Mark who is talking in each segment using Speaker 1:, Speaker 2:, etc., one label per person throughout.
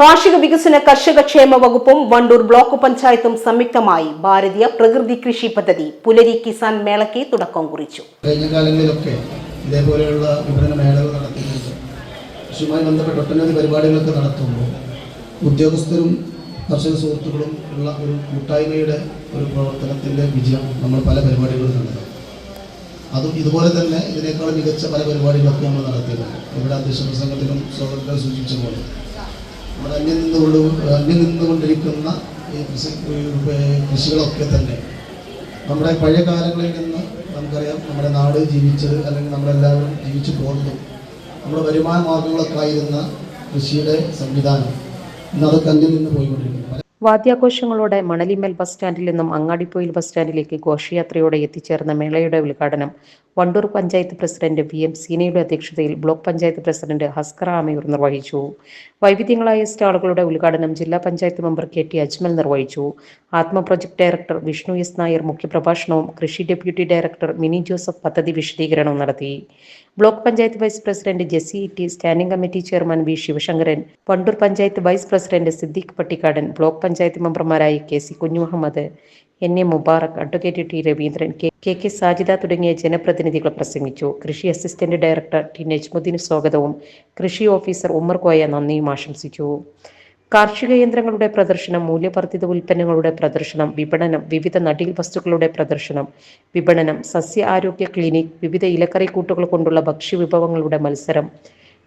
Speaker 1: കാർഷിക വികസന കർഷക ക്ഷേമ വകുപ്പും വണ്ടൂർ ബ്ലോക്ക് പഞ്ചായത്തും സംയുക്തമായി ഭാരതീയ പ്രകൃതി കൃഷി പദ്ധതി പുലരി കിസാൻ മേളയ്ക്ക് തുടക്കം കുറിച്ചു.
Speaker 2: കഴിഞ്ഞ കാലങ്ങളിലൊക്കെ ഇതേപോലെയുള്ള വിപണന മേളകൾ നടത്തുന്നുണ്ട് കൃഷിയുമായി ബന്ധപ്പെട്ട ഒട്ടനവധി പരിപാടികളൊക്കെ നടത്തുമ്പോൾ ഉദ്യോഗസ്ഥരും കർഷക സുഹൃത്തുക്കളും ഉള്ള ഒരു കൂട്ടായ്മയുടെ ഒരു പ്രവർത്തനത്തിന്റെ വിജയം നമ്മൾ പല പരിപാടികളും കണ്ടത് അതും ഇതുപോലെ തന്നെ ഇതിനേക്കാൾ മികച്ച പല പരിപാടികളൊക്കെ നമ്മൾ നടത്തിയിട്ടുണ്ട്. ഇവിടെ അധ്യക്ഷ പ്രസംഗത്തിലും സ്വാഗതം സൂചിപ്പിച്ച പോലെ നമ്മുടെ അന്യം നിന്നുകൊണ്ട് അന്യം നിന്നുകൊണ്ടിരിക്കുന്ന ഈ കൃഷി കൃഷികളൊക്കെ തന്നെ നമ്മുടെ പഴയ കാലങ്ങളിൽ നിന്ന് നമുക്കറിയാം നമ്മുടെ നാട് ജീവിച്ചത് അല്ലെങ്കിൽ നമ്മളെല്ലാവരും ജീവിച്ചു പോകുന്നു നമ്മുടെ വരുമാന മാർഗങ്ങളൊക്കെ ആയിരുന്ന കൃഷിയുടെ സംവിധാനം ഇന്ന് അതൊക്കെ അന്യം നിന്ന് പോയിക്കൊണ്ടിരിക്കുന്നു.
Speaker 3: വാദ്യാഘോഷങ്ങളോടെ മണലിമേൽ ബസ് സ്റ്റാൻഡിൽ നിന്നും അങ്ങാടിപ്പൊയിൽ ബസ് സ്റ്റാൻഡിലേക്ക് ഘോഷയാത്രയോടെ എത്തിച്ചേർന്ന മേളയുടെ ഉദ്ഘാടനം Wandoor panchayat president V M സീനയുടെ അധ്യക്ഷതയിൽ ബ്ലോക്ക് പഞ്ചായത്ത് പ്രസിഡന്റ് ഹസ്കർ ആമയൂർ നിർവഹിച്ചു. വൈവിധ്യങ്ങളായ സ്റ്റാളുകളുടെ ഉദ്ഘാടനം ജില്ലാ panchayat member K T Ajmal നിർവഹിച്ചു. Atma project director Vishnu S Nair മുഖ്യപ്രഭാഷണവും കൃഷി ഡെപ്യൂട്ടി ഡയറക്ടർ മിനി ജോസഫ് പദ്ധതി വിശദീകരണവും നടത്തി. Block panchayat vice president Jessy T standing committee chairman V Sivasankaran Wandoor panchayat vice president Siddique Pattikkadan block panchayat മെമ്പർമാരായ K C Kunjumuhammed N A Mubarak advocate T Raveendran K K Sajida തുടങ്ങിയ ജനപ്രതിനിധികൾ പ്രസംഗിച്ചു. കൃഷി assistant director T Najmuddin സ്വാഗതവും കൃഷി officer Ummer Koya നന്ദിയും ആശംസിച്ചു. കാർഷിക യന്ത്രങ്ങളുടെ പ്രദർശനം മൂല്യവർദ്ധിത ഉൽപ്പന്നങ്ങളുടെ പ്രദർശനം വിപണനം വിവിധ നടീൽ വസ്തുക്കളുടെ പ്രദർശനം വിപണനം സസ്യ ആരോഗ്യ ക്ലിനിക് വിവിധ ഇലക്കറി കൂട്ടുകൾ കൊണ്ടുള്ള ഭക്ഷ്യവിഭവങ്ങളുടെ മത്സരം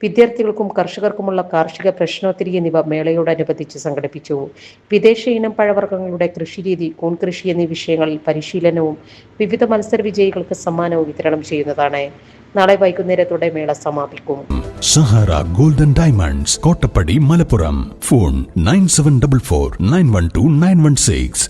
Speaker 3: വിദ്യാർത്ഥികൾക്കും കർഷകർക്കുമുള്ള കാർഷിക പ്രശ്നോത്തരി എന്നിവ മേളയോടനുബന്ധിച്ച് സംഘടിപ്പിച്ചു. വിദേശ ഇനം പഴവർഗങ്ങളുടെ കൃഷിരീതി കൂൺ കൃഷി എന്നീ വിഷയങ്ങളിൽ പരിശീലനവും വിവിധ മത്സര വിജയികൾക്ക് സമ്മാനവും വിതരണം ചെയ്യുന്നതാണ്. നാളെ വൈകുന്നേരത്തോടെ മേള സമാപിക്കും.
Speaker 4: Sahara golden diamonds Kottappadi Malappuram. Phone nine seven double four nine one two nine one six.